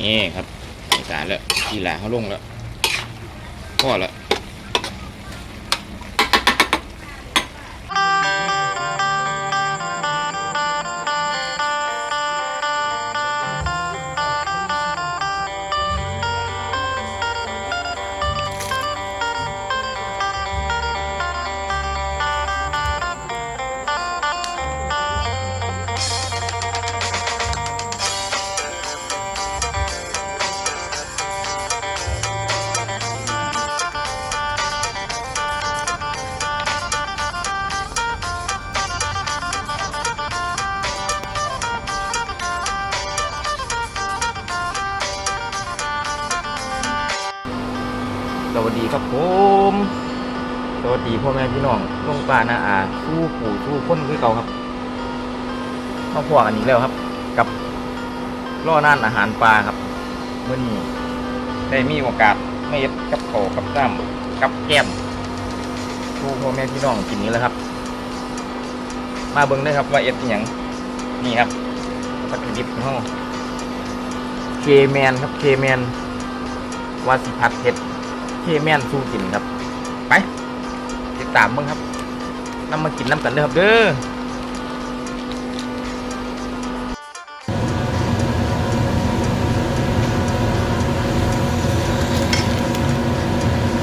นี่ครับในการแล้วทีหลาเขาลงแล้วพอแล้ว ครับผมสวัสดีพ่อแม่พี่น้องลุงป้าน้าอาสู้ปู่สู้คนคือเก่าครับมาพวกอันนี้แล้วครับ กับล่อน่านอาหารปลาครับเมื่อนี้ได้มีโอกาสไม่เอ็ดกับโขกับน้ำกับแก้มสู้พ่อแม่พี่น้องกินนี้แล้วครับ มาเบิ่งได้ครับว่าเอ็ดอย่างนี่ครับวัตถุดิบของเราเคแมนครับเคแมนวาสิพัดเห็ด เคแม่นสู้กินครับ ไปติดตามมึงครับนำมากินน้ำกันเลยครับเด้อ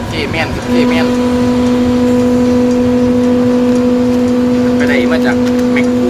เคแม่นครับเคแม่นไปได้มาจากแมคโ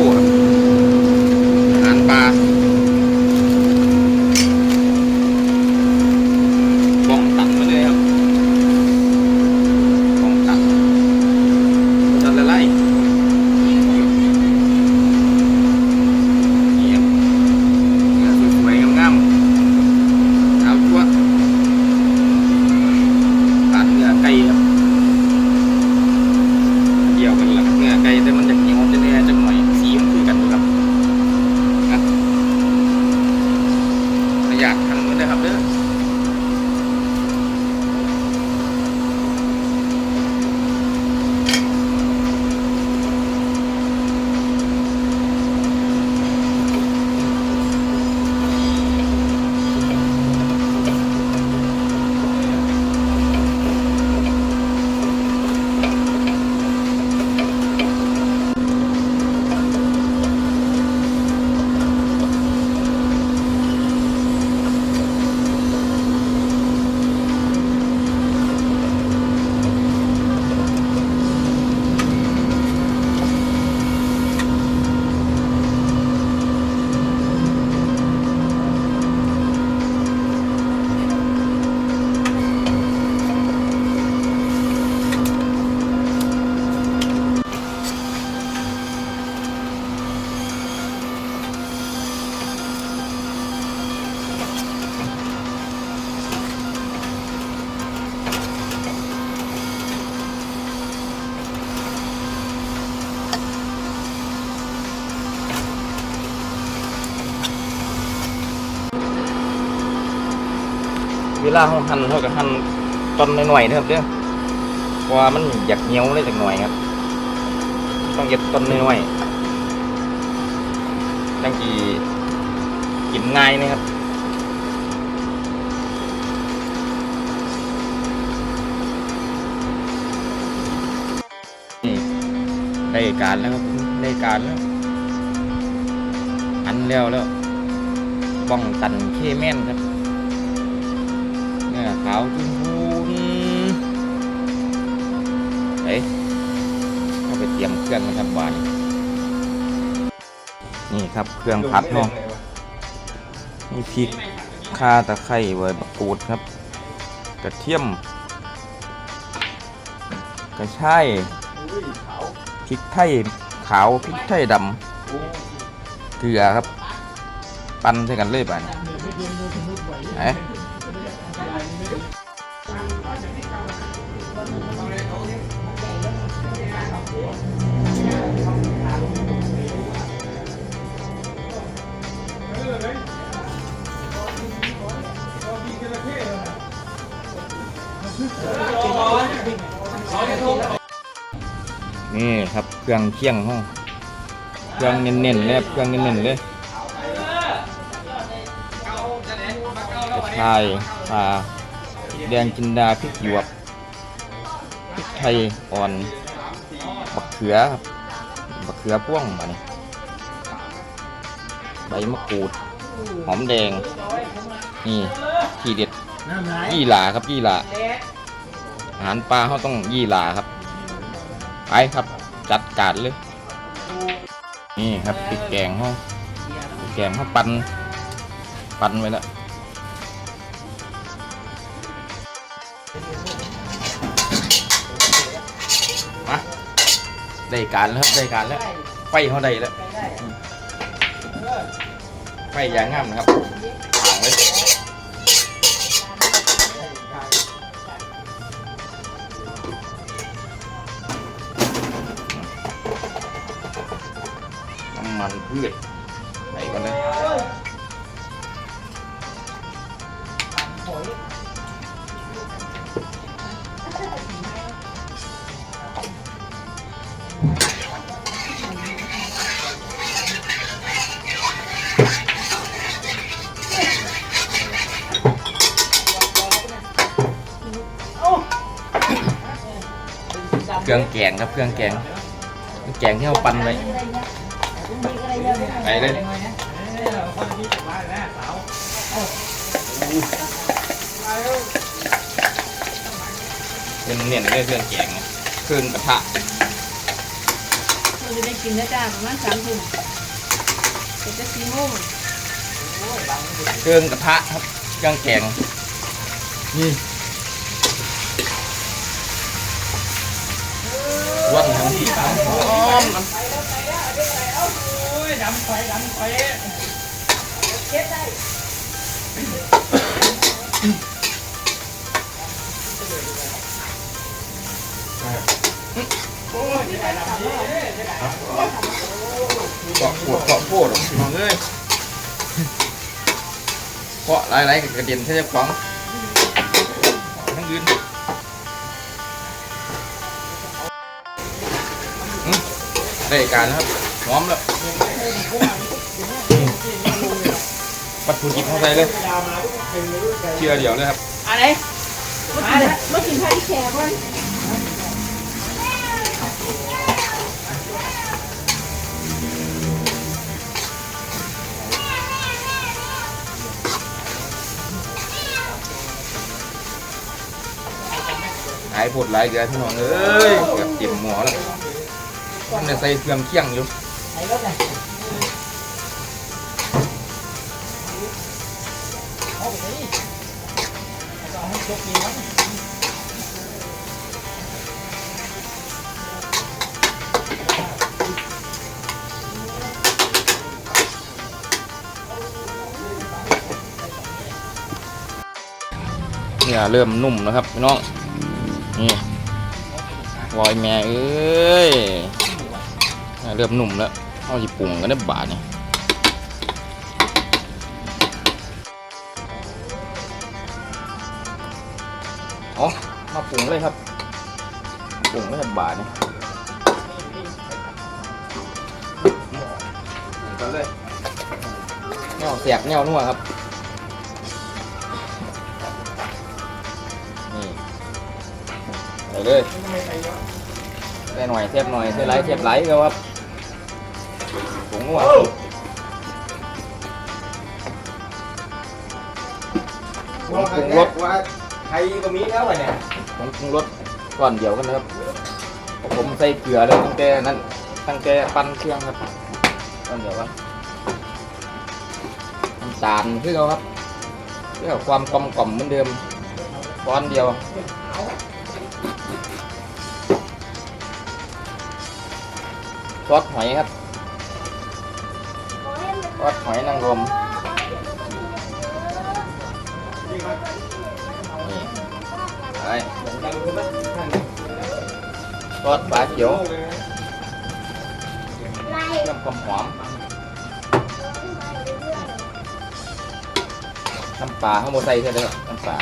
วลาเขาหั่นเขาก็หั่นตอนหน่อยๆนะครับเด้อเพราะว่ามันอยากเหนียวเลยจักหน่อยครับ ต้องเย็บตอนน้อยๆจังกีกินง่ายนะครับนี่ได้การแล้วครับได้การแล้วอันแล้วแล้วบ้องตันเคแม่นครับ ขาวจุนพูนเฮ้ยเข้าไปเตรียมเครื่องนะครับบานนี่ครับเครื่องผัดเนาะนี่พริกข่าตะไคร้ใบมะกรูดครับ กระเทียม กระชายพริกไทยขาวพริกไทยดำเกลือครับ ปั้นใส่กันเลยป่ะเนี่ยเอ๊ นี่ครับเครื่องเคียงห้องเครื่องเน้นๆเลยครับเครื่องเน้นๆเลยกระชายปลาแดงจินดาพริกหยวก ริกไทยอ่อนบักเขือครับบักเขือพ่วงมานี่ใบมะกรูด หอมแดง นี่ทีเด็ดยยี่หลาครับยี่หลาอาหารปลาเขาต้องยี่หลาครับไปครับจัดการเลย นี่ครับพริกแกงเขาพริกแกงเขาปั่นปั่นไว้แล้ว มาได้การแล้วครับได้การแล้วไฟเขาได้แล้วไฟอย่างงามนะครับห่างเลยน้ำมันพืช เครื่องแกงครับเครื่องแกงแกงที่เราปั่นไว้ไปเลยเป็นเนียนเลยเครื่องแกงเครื่องกระทะ เราจะได้กินนะจ้าประมาณสามทุ่มเป็นจะสี่โมงเครื่องกระทะครับเครื่องแกงนี่วันทั้งที่หอมน้ำเก กาะปวดเกาะโพดหรอกพี่น้องเอ้ยเพราะหลายๆกับกระเด็นแค่จะฟังทั้งยืนได้การแล้วครับพร้อมแล้วปัดถุดิบเข้าไปเลยเชื่อเดียวเลยครับอะไรมากินมากินไข่แขกวัน หายปวดหลายเดือนพี่น้องเอ้ยเกือบเต็มหมอแล้วมันจะใส่เครื่องเคียงอยู่เนี่ยเริ่มนุ่มแล้วครับพี่น้อง นี่วอยแม่เอ้ยเริ่มนุ่มแล้วเอาสิปรุงกันได้บาทนี่อ๋อมาปรุงเลยครับปรุงไม่ใช่บาทนี่ปรุงกันเลยแนวแสบแนวนัวครับ เลยใส่หน่อยเทบหน่อยใส่ไรเทบไรก็ครับผงนัวผงปรุงรสว่าใครก็มีแล้วเนี่ยผงปรุงรสก่อนเดียวกันนะครับ ผมใส่เกลือเลยตั้งแต่นั้นตั้งแต่ปั้นเครื่องครับก่อนเดียวกันน้ำตาลคือเขาครับเพื่อความกลมกล่อมเหมือนเดิมก้อนเดียว ซอสหอยครับซอสหอยนางรมนี่ไปซอสปลาเขียวเพิ่มความหอมน้ำปลาข้าวโมไซใช่ไหมครับน้ำปลา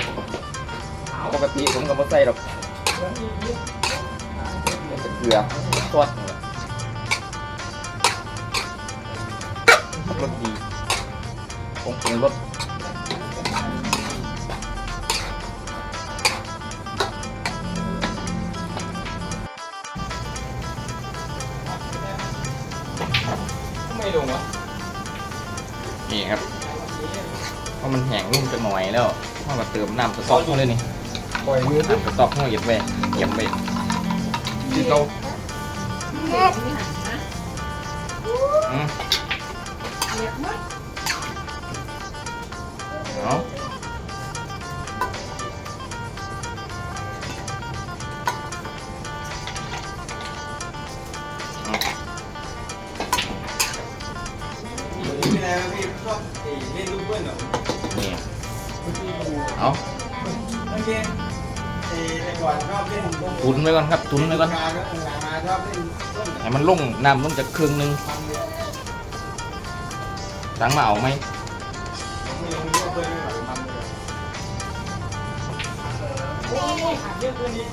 ปกติผมกับโมไซหรอกเป็นเกลือซอส รสดีผงชูรสไม่ลงวะนี่ครับเพราะมันแห้งนุ่มจะหน่อยแล้วต้องมาเติมน้ำสต๊อกเข้าเลยนี่ปล่อยมือน้ำสต๊อกเข้าเหยียบไปเหยียบไปที่เรา เด็กมากเอาเอานี่นะพี่ชอบเล่นลูกเพื่อนเหรอนี่เอาโอเคแต่ก่อนชอบเล่นตุนไว้ก่อนครับ ตุนไว้ก่อนมาก็หลังมาชอบเล่นต้นให้มันลงน้ำลงจากครึ่งหนึงมันเลย ตังมาเอาไหมไม่ยังไหวมันเลยโอ้ยขาดเยอะเกินนี้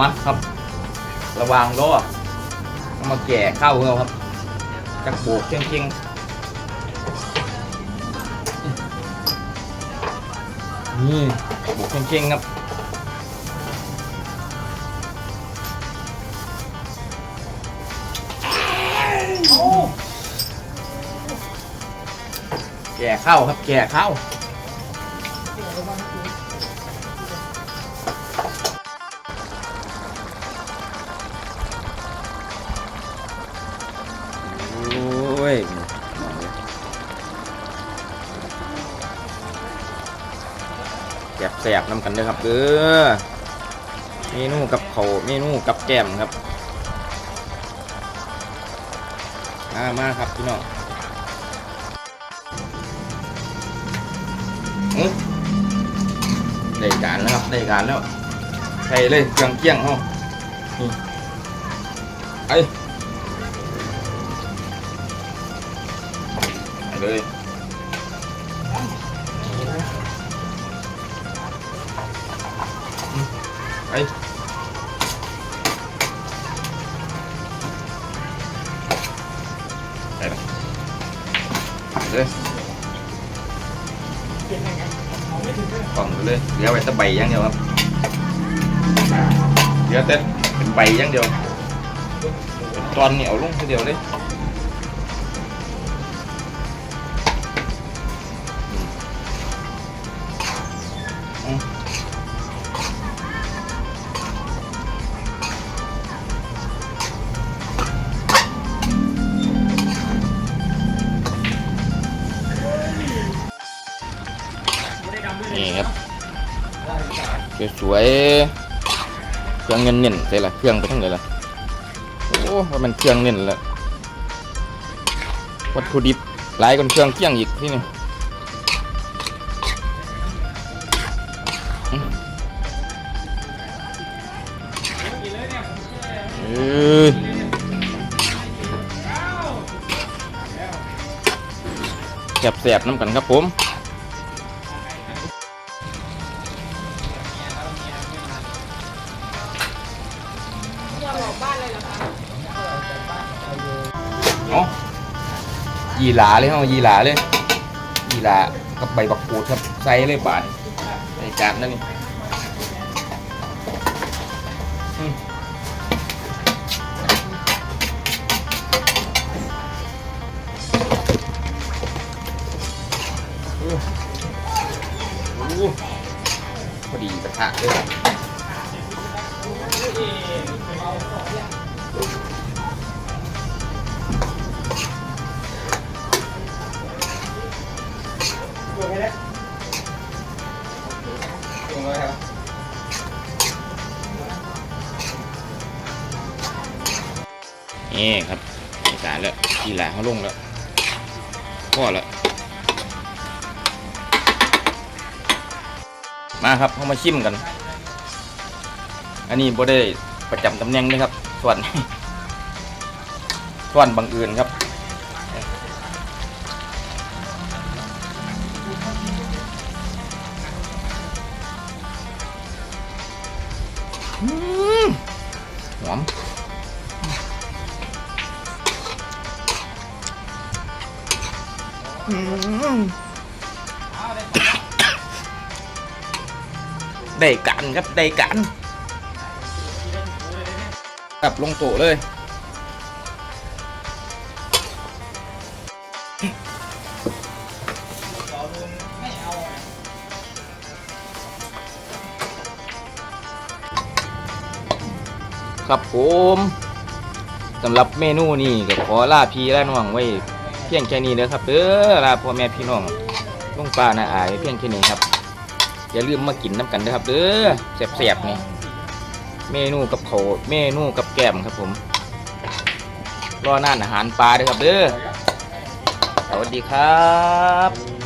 มาครับ ระวังล้อมาแก่ข้าวเราครับจักโบกเก่งๆนี่โบกเก่งๆครับ แก่ข้าวครับแก่ข้าวโอ้ยแสบแสบๆนำกันเลยครับเออเมนูกับเขาเมนูกับแก้มครับ มามาครับพี่น้อง ได้การแล้วครับได้การแล้วใส่เลยเครื่องเกียงห้องนี่ไอ้ไปเลย เลยเหลือไว้แต่ใบอย่างเดียวครับเหลือแต่เป็นใบอย่างเดียวตอนเหนียวลงทีเดียวเลย วยเครื่องเงินเน่นใส่ละเครื่องไปทั้งไหนละโอ้ว่ามันเครื่องเน่นละวัตถุดิบหลายกว่าเครื่องเคี่ยงอีกที่นี่เอ้ยแสบๆน้ำกันครับผม ยีหลาเลยเฮายีหลาเลยยีหลากับใบบักกูดครับใส่เลยบาดใส่จานนั่นนี่ ลงแล้วพอแล้วมาครับเขามาชิมกัน อันนี้บ่ได้ประจำตำแหน่งนะครับส่วนส่วนบังเอิญครับ ได้กันครับได้กันกลับลงโตเลยครับผมสำหรับเมนูนี้ก็ขอลาพี่ลาน้องไว้ เพียงแค่นี้เด้อครับเด้อลาพ่อแม่พี่น้องลุงป้าน้าอายเพียงแค่นี้ครับ อย่าลืมมากินน้ำกันด้วยครับเด้อแสบๆนี่เมนูกับเขาเมนูกับแก้มครับผมรอน่านอาหารปลาด้วยครับเด้อสวัสดีครับ